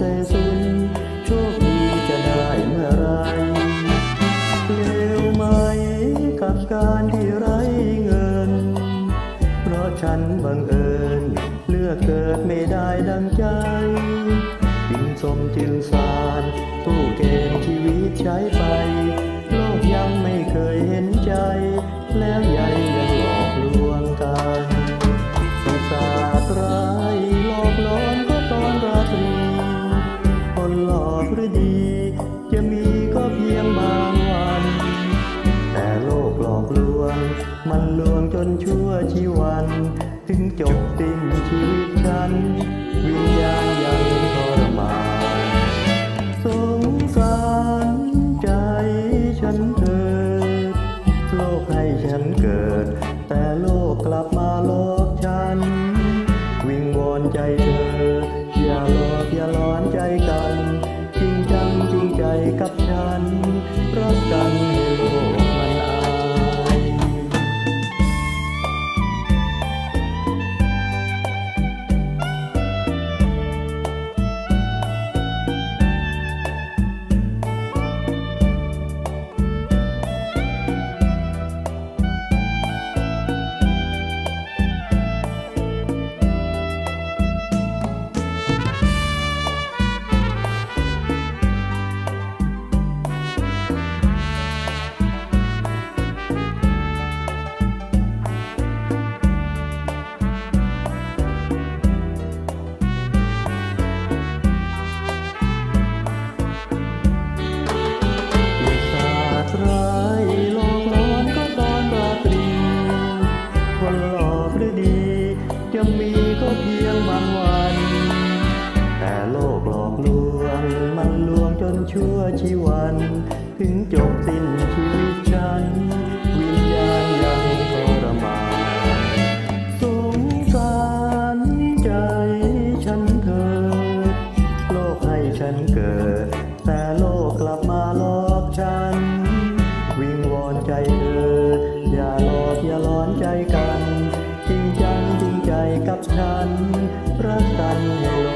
โชคดีจะได้เมื่อไรเลวไหมกับการที่ไรเงิน เพราะฉันบังเอิญ เลือกเกิดไม่ได้ดังใจจึงสมจึงสารตู้เกมชีวิตใช้ไป โลกยังไม่เคยเห็นใจ แล้วใหญ่ มันลวงจนชั่วชีวัน ถึงจบสิ้นชีวิตฉัน วิญญาณยังทรมานสงสารใจฉันเถิดโลกให้ฉันเกิด แต่โลกกลับมาหลกฉัน วิงวอนใจเธอ อย่าหลอกอย่าหลอนใจกัน ชีวัน ถึงจบสิ้นชีวิตฉัน วิญญาณยังทรมานสงสารใจฉันเธอ โลกให้ฉันเกิด แต่โลกกลับมาหลอกฉัน วิงวอนใจเธอ อย่าหลอกอย่าร้อนใจกัน จริงจังจริงใจกับฉัน รักกันอยู่